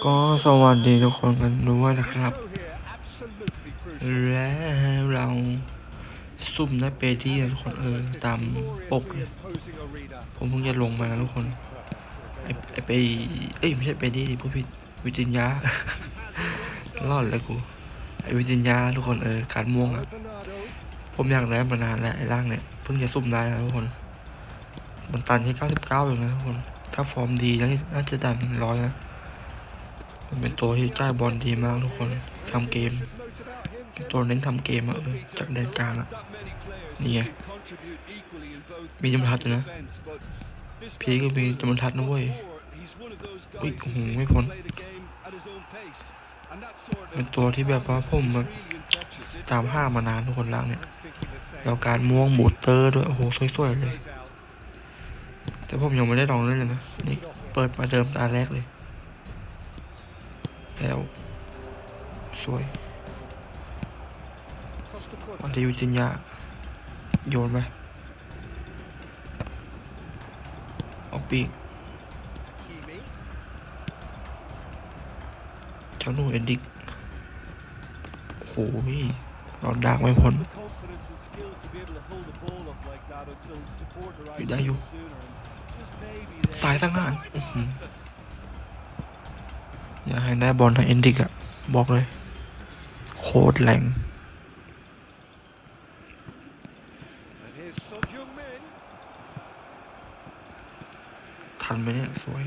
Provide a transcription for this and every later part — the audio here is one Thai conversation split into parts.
ก็สวัสดีทุกคนกันด้วยนะครับ แล้วเราซุ่มได้เปดี้นะทุกคนเออตามปก ผมเพิ่งจะลงมาทุกคนไอไอไปเอ้ยไม่ใช่เปดี้ดิผู้ผิดวิจินยารอดแล้วกูไอวิจินยาทุกคนเออการม่วงอะผมอยากได้มานานแล้วไอ้ร่างเนี่ยเพิ่งจะซุ่มได้นะทุกคน มันตันแค่เก้าสิบเก้าเองนะทุกคน ถ้าฟอร์มดีน่าจะน่าจะดันร้อยนะ เป็นตัวที่จ่ายบอลดีมากทุกคนทำเกม ตัวเน้นทำเกมอะเออจากแดนกลางอะนี่ไงมีจำทัดอยู่นะพีก็มีจำทัดนะเว้ยอุ้ยโอ้โหไม่พ้นเป็นตัวที่แบบว่าผมแบบตามห้ามานานทุกคนล่างเนี่ยแล้วการม่วงบูเตอร์ด้วยโอ้โหสวยๆเลย แต่ผมยังไม่ได้ลองเล่นเลยนะนี่เปิดมาเดิมตาแรกเลย แล้ว สวยวันที่วิจินยา โยนไปเอาปีกเจ้าหนูเอ็นดิกโอ้โหเราดักไม่พ้นอยู่ได้อยู่ สายสังหาร อยากให้ได้บอลทางเอนดิกอะบอกเลย โคตรแรงทันไหมเนี่ย สวย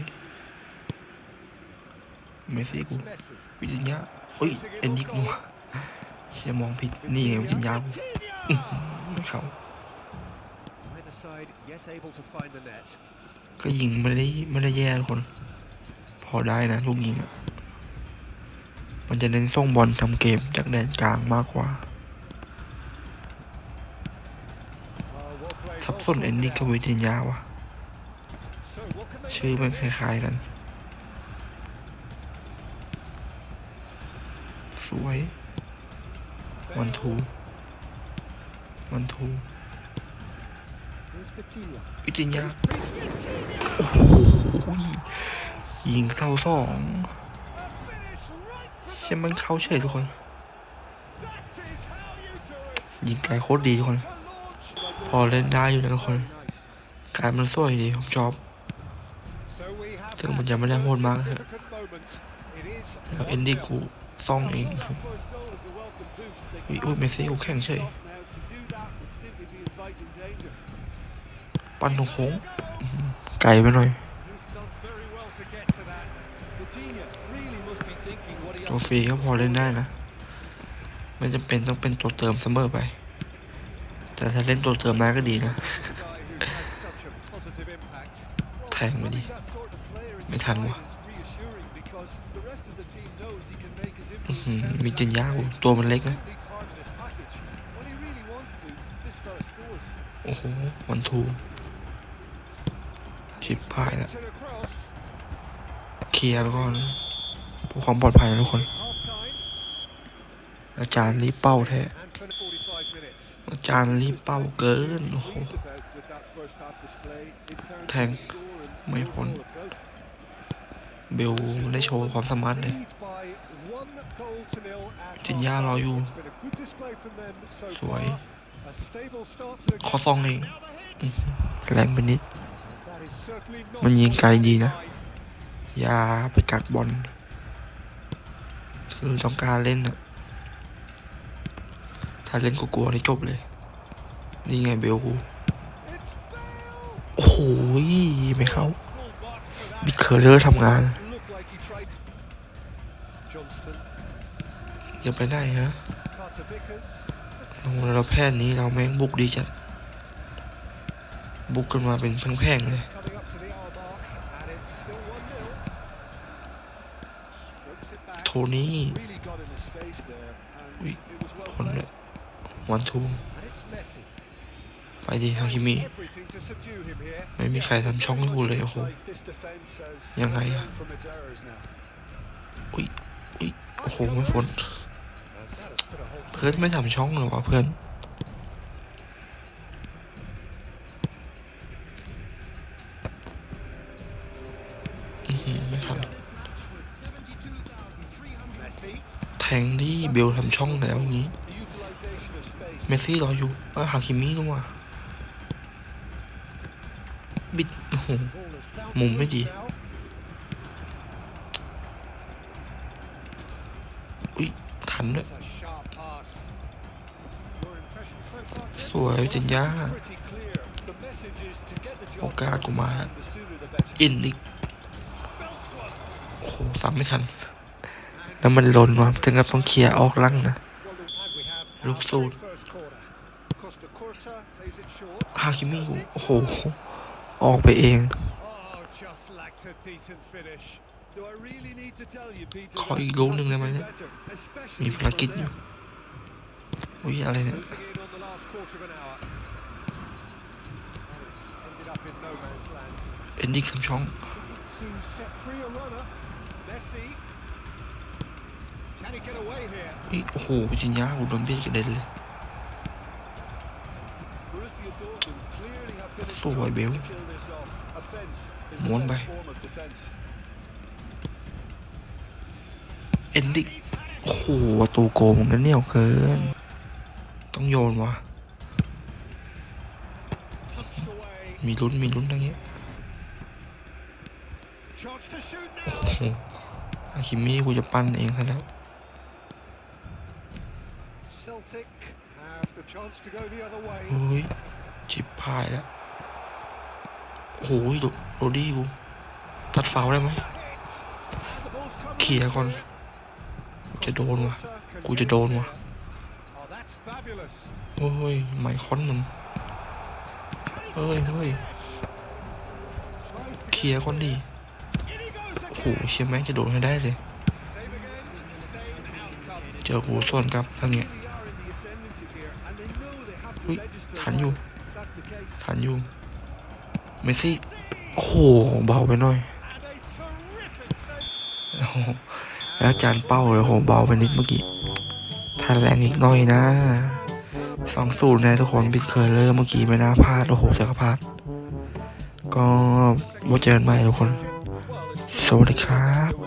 เมสซี่กูวิจินยาเฮ้ย เอนดิกนัวเชียมองผิด นี่ไงวิจินยากูไม่เข้าก็ยิงไม่ได้ไม่ได้แย่ทุกคน พอได้นะลูกยิงอะ มันจะเน้นส่งบอลทำเกมจากแดนกลางมากกว่าทับส้นเอนนี่กับวิจิยาวะชื่อมันคล้ายๆกันสวยวันทูวันทูวิจิยาโอ้โหยิงเศร้าสอง เชื่อมันเข้าเฉยทุกคน ยิงไกลโคตรดีทุกคน พอเล่นได้อยู่นะทุกคน การมันสวยดีผมชอบถึงมันจะไม่ได้โหดมากเถอะแล้วเอนดี้กูซ่องเองวิโอ้ยเมซี่กูแข่งเฉยปั้นตรงโค้งไกลไปหน่อย ตัวฟรีก็พอเล่นได้นะ ไม่จำเป็นต้องเป็นตัวเติมเสมอไป แต่ถ้าเล่นตัวเติมได้ก็ดีนะ แทงมาดิ ไม่ทันวะมีจินยาวตัวมันเล็กนะโอ้โหวันทูชิปพายแล้วเคลียร์ไปก่อน พื่อความปลอดภัยนะทุกคน อาจารย์รีบเป้าแท้อาจารย์รีบเป้าเกินโอ้โหแทงไม่พ้นเบลได้โชว์ความสามารถเลยจินยารออยู่ สวย ขอซองเอง แรงไปนิด มันยิงไกลดีนะ อย่าไปกัดบอล คือต้องการเล่นอะถ้าเล่นกูกลัวนี่จบเลย นี่ไงเบลกูโอ้โหไม่เข้าบิ๊กเคอร์เลอร์ทำงานอย่าไปไหนฮะโอ้โหเราแพทย์นี้เราแม่งบุกดีจัด บุกกันมาเป็นแพงๆเลย นี่อุ๊ยคนเนี่ยวันทูไปดิฮาคิมิไม่มีใครทำช่องให้กูเลยโอ้โหยังไงอะอุ้ยอุ้ยโอ้โหไม่พ้นเพื่อนไม่ทำช่องหรอวะเพื่อนอื้อหือไม่ทัน งดิเบลทำช่องแล้วอย่างนี้เมสซี่รออยู่ออฮาคิมินี่ว่ะบิดโอ้โหมุมไม่ดีอุ้ยทันด้วยสวยจินยาโอกาสกูมาอินอีกโอ้โหซ้ำไม่ทัน แล้วมันหล่นว่ะถึงกับต้องเคลียร์ออกลังนะลูกสูตรฮาคิมิกูโอ้โห ออกไปเอง ขออีกลูกหนึ่งได้ไหมเนี่ยมีภารกิจอยู่อุ้ยอะไรเนี่ยเอ็นดิ้งทำช่อง โอ้โหจินยากูโดนเบียดกระเด็นเลยสวยเบลม้วนไปเอนดิโอ้โหตูโกงนั้นเหนียวเกิน ต้องโยนวะมีลุ้นมีลุ้นทั้งเงี้ยโอ้โหอาคิมี่กูจะปั้นเองซะแล้ว Celtic have the chance to go the other way. เฮ้ยชิบพายแล้วโอ้โหโรดี้กูตัดฟาวล์ได้ไหม the ball's come เคลียก่อน จะโดนวะ กูจะโดนวะ Oh, that's fabulous. โอ้ยไมคอนมันเฮ้ยเฮ้ย Tries to เคลียร์ก่อนดี in he goes โอ้โห again. เชียร์แม่งจะโดนให้ได้เลย Save again. Save outcome. เจอกูส่วนกลับทางเนี้ย the they have to Ui, register thẳng vô. well. That's the case. ทันอยู่เมสซี่ โอ้โห เบาไปหน่อยแล้วจานเป้าเลยโหเบาไปนิดเมื่อกี้ทันแรงอีกหน่อยนะสองสูตรนะทุกคนบิดเคยเลอร์เมื่อกี้ไม่น่าพลาดโอ้โหจะพลาดก็ไว้เจอกันใหม่ทุกคน สวัสดีครับ